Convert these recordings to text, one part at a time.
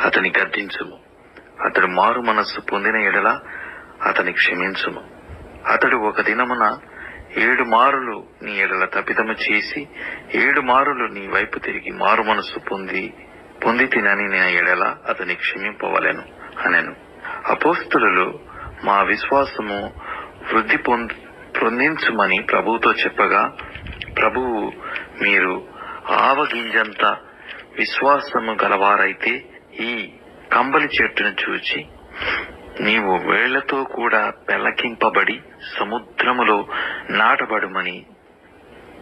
అతని గద్దించుము అతడు మారు మనస్సు పొందిన ఎడల అతని క్షమించుము. అతడు ఒక దినమున ఏడు మారులు నీ ఎడల తప్పిదము చేసి ఏడు మారులు నీ వైపు తిరిగి మారు మనస్సు పొంది పొంది తినని నా ఎడల అతని క్షమింపవలెను అనెను. అపోస్తులు మా విశ్వాసము వృద్ధి పొందించుమని ప్రభువుతో చెప్పగా ప్రభువు మీరు ఆవగింజంత విశ్వాసము గలవారైతే ఈ కంబలి చెట్టును చూచి నీవు వేళ్ళతో కూడా పెల్లకింపబడి సముద్రములో నాటబడుమని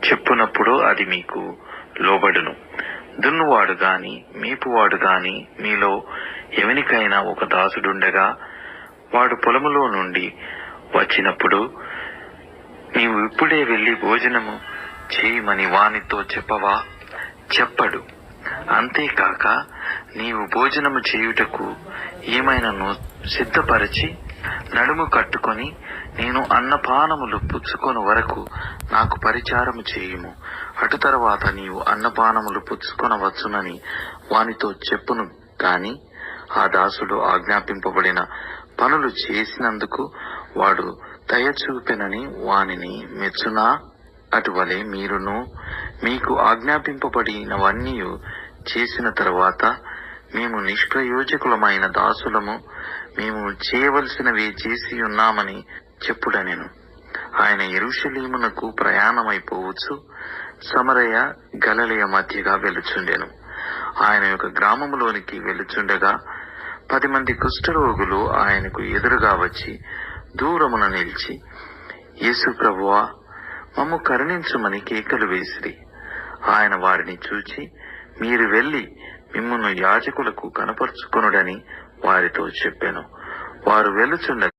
చెప్పునప్పుడు అది మీకు లోబడును. దున్నువాడు గాని మేపువాడు గాని మీలో ఎవనికైనా ఒక దాసుడుండగా వాడు పొలములో నుండి వచ్చినప్పుడు నీవు ఇప్పుడే వెళ్ళి భోజనము చేయమని వానితో చెప్పవా? చెప్పడు. అంతేకాక నీవు భోజనము చేయుటకు ఏమైనాను సిద్ధపరచి నడుము కట్టుకొని నేను అన్నపానములు పుచ్చుకొని వరకు నాకు పరిచారము చేయుము. అటు తర్వాత నీవు అన్నపానములు పుచ్చుకొనవచ్చునని వానితో చెప్పును గాని ఆ దాసుడు ఆజ్ఞాపింపబడిన పనులు చేసినందుకు వాడు దయ చూపెనని వానిని మెచ్చునా? అటువలే మీరును మీకు ఆజ్ఞాపింపబడినవన్నీ చేసిన తర్వాత మేము నిష్ప్రయోజకులమైన దాసులము. మేము చేయవలసినవి చేసి ఉన్నామని చెప్పుడనెను. ఆయన ఎరుషలీమునకు ప్రయాణమైపోవచ్చు. సమరయ గలలయ మధ్యగా వెలుచుండెను ఆయన యొక్క గ్రామములోనికి వెలుచుండగా పది మంది కుష్ఠరోగులు ఆయనకు ఎదురుగా వచ్చి దూరమున నిలిచి యేసు ప్రభువా మమ్ము కరుణించమని కేకలు వేసిరి. ఆయన వారిని చూచి మీరు వెళ్ళి మిమ్మును యాజకులకు కనపరుచుకొనుడని వారితో చెప్పాను. వారు వెలుచుండగా